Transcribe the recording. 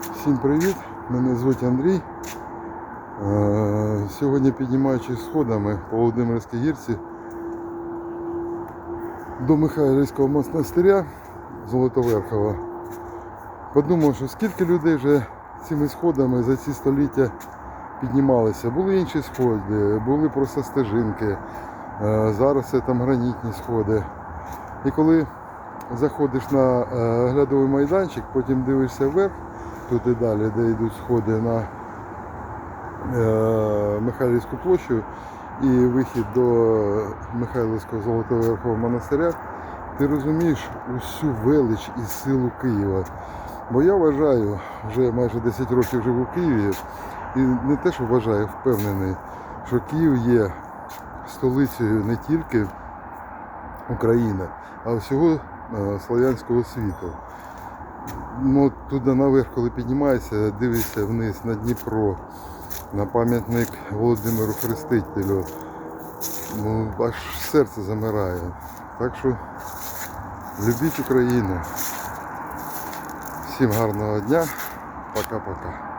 Всім привіт! Мене звуть Андрій. Е, Сьогодні піднімаючись сходами по Володимирській гірці до Михайлівського монастиря Золотоверхова. Подумав, що скільки людей вже цими сходами за ці століття піднімалися. Були інші сходи, були просто стежинки. Е, Зараз це там гранітні сходи. І коли заходиш на е, глядовий майданчик, потім дивишся вверх, туди далі, де йдуть сходи на е, Михайлівську площу і вихід до Михайлівського Золотоверхового монастиря, ти розумієш усю велич і силу Києва. Бо я вважаю, вже майже 10 років живу в Києві, і не те, що вважаю, впевнений, що Київ є столицею не тільки України, а всього е, слав'янського світу. Ну, туди наверх, коли піднімаєшся, дивишся вниз на Дніпро, на пам'ятник Володимиру Хрестителю. Ну, аж серце замирає. Так що любіть Україну. Всім гарного дня. Пока-пока.